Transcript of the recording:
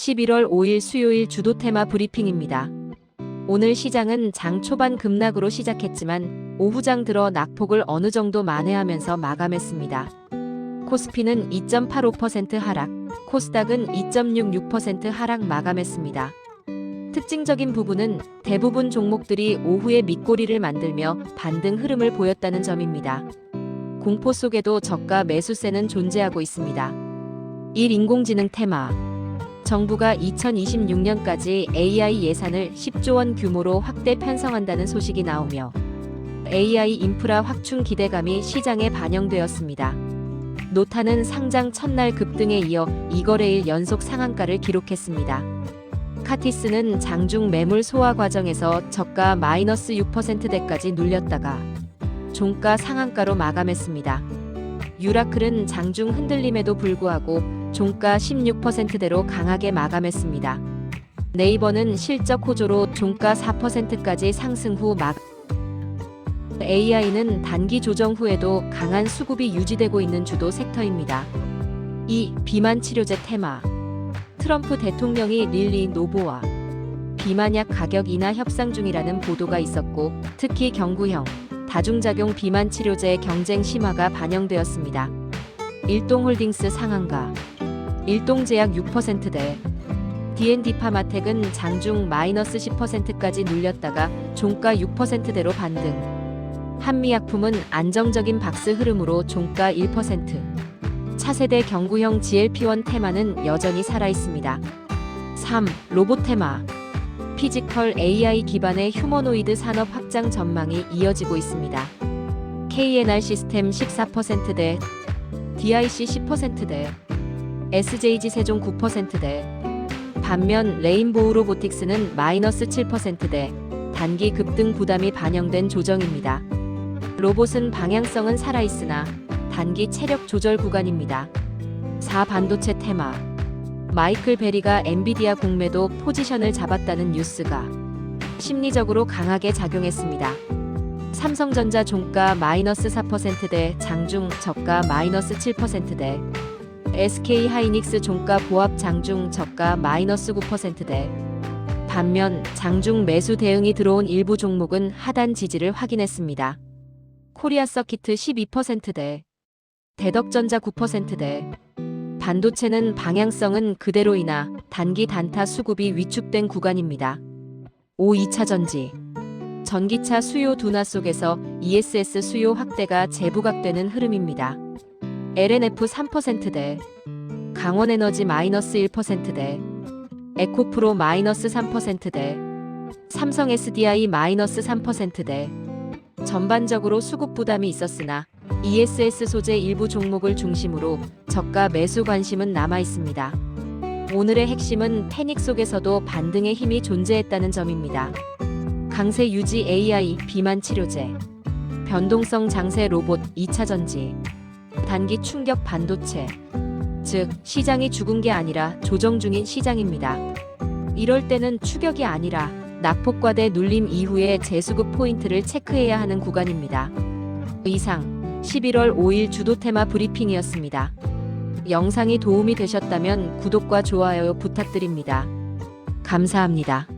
11월 5일 수요일 주도 테마 브리핑입니다. 오늘 시장은 장 초반 급락으로 시작했지만 오후장 들어 낙폭을 어느 정도 만회하면서 마감했습니다. 코스피는 2.85% 하락, 코스닥은 2.66% 하락 마감했습니다. 특징적인 부분은 대부분 종목들이 오후에 밑꼬리를 만들며 반등 흐름을 보였다는 점입니다. 공포 속에도 저가 매수세는 존재하고 있습니다. 1. 인공지능 테마 정부가 2026년까지 AI 예산을 10조 원 규모로 확대 편성한다는 소식이 나오며 AI 인프라 확충 기대감이 시장에 반영되었습니다. 노타는 상장 첫날 급등에 이어 2거래일 연속 상한가를 기록했습니다. 카티스는 장중 매물 소화 과정에서 저가 마이너스 6%대까지 눌렸다가 종가 상한가로 마감했습니다. 유라클은 장중 흔들림에도 불구하고 종가 16%대로 강하게 마감했습니다. 네이버는 실적 호조로 종가 4%까지 상승 후 막. AI는 단기 조정 후에도 강한 수급이 유지되고 있는 주도 섹터입니다. 2. 비만 치료제 테마. 트럼프 대통령이 릴리 노보와 비만약 가격 인하 협상 중이라는 보도가 있었고, 특히 경구형, 다중작용 비만 치료제의 경쟁 심화가 반영되었습니다. 일동홀딩스 상한가, 일동제약 6%대, D&D 파마텍은 장중 마이너스 10%까지 눌렸다가 종가 6%대로 반등. 한미약품은 안정적인 박스 흐름으로 종가 1%. 차세대 경구형 GLP-1 테마는 여전히 살아있습니다. 3. 로봇 테마. 피지컬 AI 기반의 휴머노이드 산업 확장 전망이 이어지고 있습니다. KNR 시스템 14%대, DIC 10%대, SJG 세종 9%대, 반면 레인보우 로보틱스는 마이너스 7%대, 단기 급등 부담이 반영된 조정입니다. 로봇은 방향성은 살아있으나 단기 체력 조절 구간입니다. 4. 반도체 테마. 마이클 베리가 엔비디아 공매도 포지션을 잡았다는 뉴스가 심리적으로 강하게 작용했습니다. 삼성전자 종가 마이너스 4%대 장중 저가 마이너스 7%대 SK 하이닉스 종가 보합 장중 저가 마이너스 9%대 반면 장중 매수 대응이 들어온 일부 종목은 하단 지지를 확인했습니다. 코리아 서키트 12%대 대덕전자 9%대 반도체는 방향성은 그대로 이나 단기 단타 수급이 위축된 구간입니다. 5. 2차 전지 전기차 수요 둔화 속에서 ESS 수요 확대가 재부각되는 흐름입니다. LNF 3%대 강원에너지 마이너스 1%대 에코프로 마이너스 3%대 삼성 SDI 마이너스 3%대 전반적으로 수급 부담이 있었으나 ESS 소재 일부 종목을 중심으로 저가 매수 관심은 남아 있습니다. 오늘의 핵심은 패닉 속에서도 반등의 힘이 존재했다는 점입니다. 강세 유지 AI 비만 치료제, 변동성 장세 로봇 2차 전지, 단기 충격 반도체, 즉 시장이 죽은 게 아니라 조정 중인 시장입니다. 이럴 때는 추격이 아니라 낙폭과대 눌림 이후에 재수급 포인트를 체크해야 하는 구간입니다. 이상 11월 5일 주도 테마 브리핑이었습니다. 영상이 도움이 되셨다면 구독과 좋아요 부탁드립니다. 감사합니다.